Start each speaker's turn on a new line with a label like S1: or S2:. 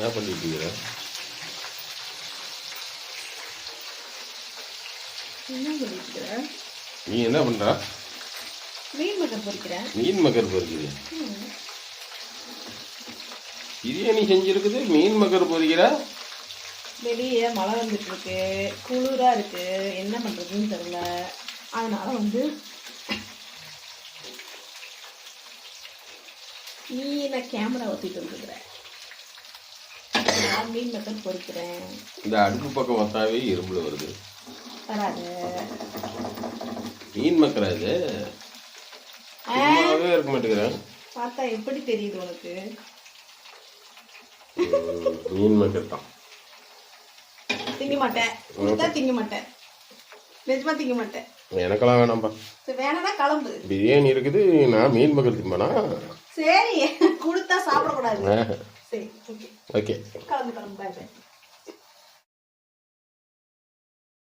S1: என்ன பண்ணிட்டு இருக்கிற
S2: என்ன இருக்கிற?
S1: நீ என்ன பண்ற?
S2: மீன் மக்கள் பொரிக்கிறேன்
S1: மீன் மக்கர் பொறிக்கிறியா
S2: ம்.
S1: பிரியாணி செஞ்சிருக்குது? மீன் மக்கர் பொறிக்கிற?
S2: வெளியே மழை வந்துட்டு இருக்கு குளிரா இருக்கு. என்ன பண்றதுன்னு தெரியல. அதனால வந்து மீனை கேமரா ஒத்திட்டு நான் மீன் மக்கள் பொரிக்கிறேன்
S1: இந்த அடுப்பு பக்கம் வத்தாவே இரும்புல வருது.
S2: வராது.
S1: மீன் சும்மாவே இருக்க மாட்டேங்கிறேன்.
S2: பார்த்தா எப்படி தெரியுது உனக்கு?
S1: மீன் மக்கர் தான்
S2: திங்க மாட்டேன். கொடுத்தா திங்க மாட்டேன். நிஜமா திங்க மாட்டேன்.
S1: எனக்கெல்லாம் வேணாம்ப்பா
S2: சரி வேணாம்னா கிளம்பு.
S1: பிரியாணி இருக்குது நான் மீன் மக்கர் திம்பானா
S2: சரி கொடுத்தா சாப்பிடக்கூடாது. ஓகே
S1: ஓகே
S2: கிளம்பு கிளம்பு பாய் பாய்